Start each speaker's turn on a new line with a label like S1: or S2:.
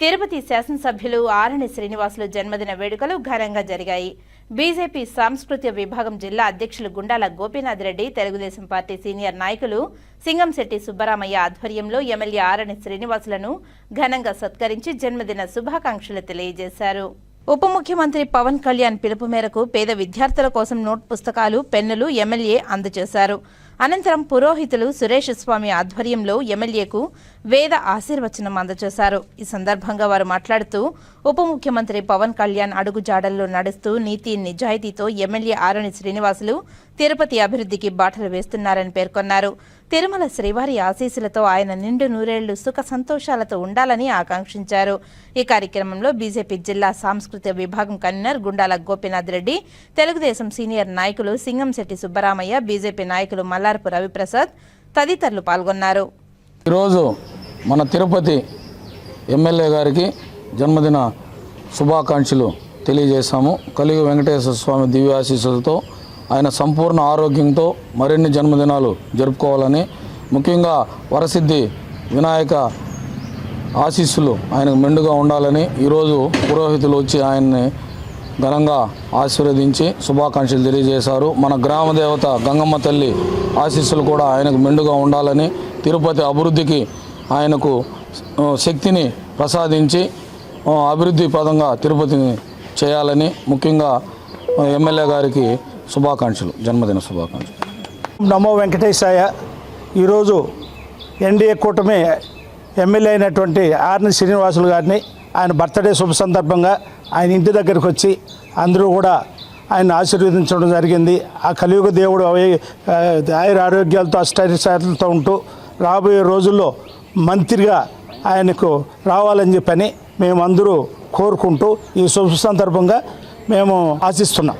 S1: తిరుపతి శాసనసభ్యులు ఆరణి శ్రీనివాసులు జన్మదిన వేడుకలు ఘనంగా జరిగాయి. బీజేపీ సాంస్కృతిక విభాగం జిల్లా అధ్యక్షులు గుండాల గోపీనాథ్ రెడ్డి తెలుగుదేశం పార్టీ సీనియర్ నాయకులు సింగంశెట్టి సుబ్బరామయ్య ఆధ్వర్యంలో ఎమ్మెల్యే ఆరణి శ్రీనివాసులను ఘనంగా సత్కరించి జన్మదిన శుభాకాంక్షలు తెలియజేశారు. ఉప ముఖ్యమంత్రి పవన్ కళ్యాణ్ పిలుపు మేరకు పేద విద్యార్థుల కోసం నోట్ పుస్తకాలు పెన్నులు ఎమ్మెల్యే అందజేశారు. అనంతరం పురోహితులు సురేష్ స్వామి ఆధ్వర్యంలో ఎమ్మెల్యేకు వేద ఆశీర్వచనం అందజేశారు. ఈ సందర్భంగా వారు మాట్లాడుతూ ఉప ముఖ్యమంత్రి పవన్ కళ్యాణ్ అడుగుజాడల్లో నడుస్తూ నీతి నిజాయితీతో ఎమ్మెల్యే ఆరణి శ్రీనివాసులు తిరుపతి అభివృద్ధికి బాటలు వేస్తున్నారని పేర్కొన్నారు. తిరుమల శ్రీవారి ఆశీస్సులతో ఆయన నిండు నూరేళ్ళు సుఖ సంతోషాలతో ఉండాలని ఆకాంక్షించారు. ఈ కార్యక్రమంలో బీజేపీ జిల్లా సాంస్కృతిక విభాగం కన్వీనర్ గుండాల గోపీనాథ్ రెడ్డి తెలుగుదేశం సీనియర్ నాయకులు సింగంశెట్టి సుబ్బరామయ్య బీజేపీ నాయకులు మల్లారపు రవిప్రసాద్ తదితరులు పాల్గొన్నారు.
S2: ఈరోజు మన తిరుపతి ఎమ్మెల్యే గారికి జన్మదిన శుభాకాంక్షలు తెలియజేశాము. కలిగి వెంకటేశ్వర స్వామి దివ్యాశీస్సులతో ఆయన సంపూర్ణ ఆరోగ్యంతో మరిన్ని జన్మదినాలు జరుపుకోవాలని ముఖ్యంగా వరసిద్ధి వినాయక ఆశీస్సులు ఆయనకు మెండుగా ఉండాలని ఈరోజు పురోహితులు వచ్చి ఆయన్ని ఘనంగా ఆశీర్వదించి శుభాకాంక్షలు తెలియజేశారు. మన గ్రామ దేవత గంగమ్మ తల్లి ఆశీస్సులు కూడా ఆయనకు మెండుగా ఉండాలని తిరుపతి అభివృద్ధికి ఆయనకు శక్తిని ప్రసాదించి అభివృద్ధి పదంగా తిరుపతిని చేయాలని ముఖ్యంగా ఎమ్మెల్యే గారికి శుభాకాంక్షలు జన్మదిన శుభాకాంక్షలు.
S3: నమో వెంకటేశాయ. ఈరోజు ఎన్డీఏ కూటమి ఎమ్మెల్యే అయినటువంటి ఆర్ని శ్రీనివాసులు గారిని ఆయన బర్త్డే శుభ సందర్భంగా ఆయన ఇంటి దగ్గరికి వచ్చి అందరూ కూడా ఆయన ఆశీర్వదించడం జరిగింది. ఆ కలియుగ దేవుడు అవి- ఆయుర ఆరోగ్యాలతో అష్టైశ్వర్యాలతో ఉంటూ రాబోయే రోజుల్లో మంత్రిగా ఆయనకు రావాలని చెప్పని మేమందరూ కోరుకుంటూ ఈ శుభ సందర్భంగా మేము ఆశిస్తున్నాం.